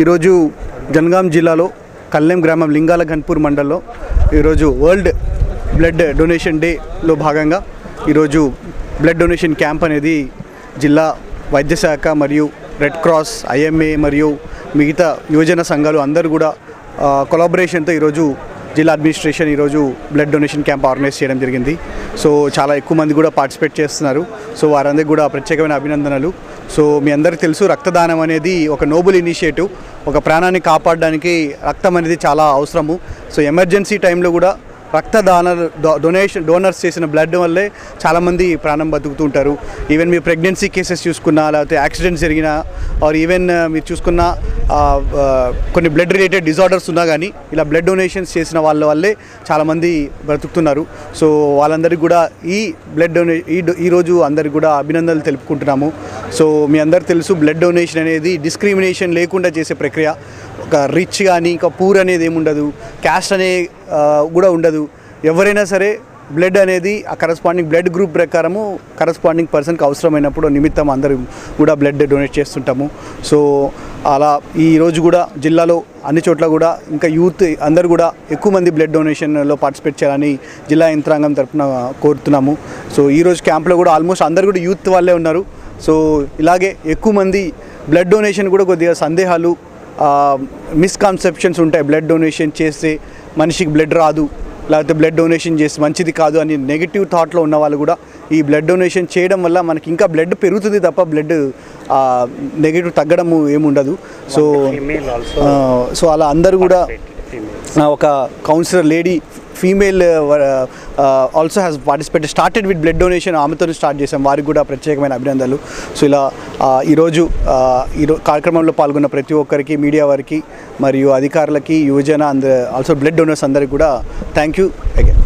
ఈరోజు జనగాం జిల్లాలో కల్లెం గ్రామం లింగాల ఘన్పూర్ మండల్లో ఈరోజు వరల్డ్ బ్లడ్ డొనేషన్ డేలో భాగంగా ఈరోజు బ్లడ్ డొనేషన్ క్యాంప్ అనేది జిల్లా వైద్యశాఖ మరియు రెడ్ క్రాస్ ఐఎంఏ మరియు మిగతా యువజన సంఘాలు అందరూ కూడా కొలాబరేషన్తో ఈరోజు జిల్లా అడ్మినిస్ట్రేషన్ ఈరోజు బ్లడ్ డొనేషన్ క్యాంప్ ఆర్గనైజ్ చేయడం జరిగింది. సో చాలా ఎక్కువ మంది కూడా పార్టిసిపేట్ చేస్తున్నారు. సో వారందరికీ కూడా ప్రత్యేకమైన అభినందనలు. సో మీ అందరికీ తెలుసు రక్తదానం అనేది ఒక నోబుల్ ఇనిషియేటివ్. ఒక ప్రాణాన్ని కాపాడడానికి రక్తం అనేది చాలా అవసరము. సో ఎమర్జెన్సీ టైంలో కూడా రక్తదాన డొనేషన్ డోనర్స్ చేసిన బ్లడ్ వల్లే చాలామంది ప్రాణం బతుకుతుంటారు. ఈవెన్ మీ ప్రెగ్నెన్సీ కేసెస్ చూసుకున్నా లేకపోతే యాక్సిడెంట్స్ జరిగినా ఆర్ ఈవెన్ uh, మీరు చూసుకున్న కొన్ని బ్లడ్ రిలేటెడ్ డిజార్డర్స్ ఉన్నా కానీ ఇలా బ్లడ్ డొనేషన్స్ చేసిన వాళ్ళ వల్లే చాలామంది బ్రతుకుతున్నారు. సో వాళ్ళందరికీ కూడా ఈ బ్లడ్ డొనే ఈ ఈరోజు అందరికి కూడా అభినందనలు తెలుపుకుంటున్నాము. సో మీ అందరు తెలుసు బ్లడ్ డొనేషన్ అనేది డిస్క్రిమినేషన్ లేకుండా చేసే ప్రక్రియ. ఒక రిచ్ కానీ ఇంకా పూర్ అనేది ఏముండదు. క్యాస్ట్ అనే కూడా ఉండదు. ఎవరైనా సరే బ్లడ్ అనేది ఆ కరస్పాండింగ్ బ్లడ్ గ్రూప్ ప్రకారము కరస్పాండింగ్ పర్సన్కి అవసరమైనప్పుడు నిమిత్తం అందరూ కూడా బ్లడ్ డొనేట్ చేస్తుంటాము. సో అలా ఈరోజు కూడా జిల్లాలో అన్ని చోట్ల కూడా ఇంకా యూత్ అందరూ కూడా ఎక్కువ మంది బ్లడ్ డొనేషన్లో పార్టిసిపేట్ చేయాలని జిల్లా యంత్రాంగం తరఫున కోరుతున్నాము. సో ఈరోజు క్యాంప్లో కూడా ఆల్మోస్ట్ అందరు కూడా యూత్ వాళ్ళే ఉన్నారు. సో ఇలాగే ఎక్కువ మంది బ్లడ్ డొనేషన్ కూడా కొద్దిగా సందేహాలు మిస్కాన్సెప్షన్స్ ఉంటాయి. బ్లడ్ డొనేషన్ చేస్తే మనిషికి బ్లడ్ రాదు లేకపోతే బ్లడ్ డొనేషన్ చేస్తే మంచిది కాదు అని నెగిటివ్ థాట్లో ఉన్న వాళ్ళు కూడా ఈ బ్లడ్ డొనేషన్ చేయడం వల్ల మనకి ఇంకా బ్లడ్ పెరుగుతుంది తప్ప బ్లడ్ నెగిటివ్ తగ్గడము ఏముండదు. సో సో అలా అందరూ కూడా ఒక councillor lady female also has participate started with blood donation ఆమెతో స్టార్ట్ చేసాం వారికి కూడా ప్రత్యేకమైన అభినందనలు. సో ఇలా ఈరోజు ఈ కార్యక్రమంలో పాల్గొన్న ప్రతి ఒక్కరికి మీడియా వారికి మరియు అధికారులకి యువజన అంద ఆల్సో బ్లడ్ డొనర్స్ అందరికి కూడా థ్యాంక్ యూ అగైన్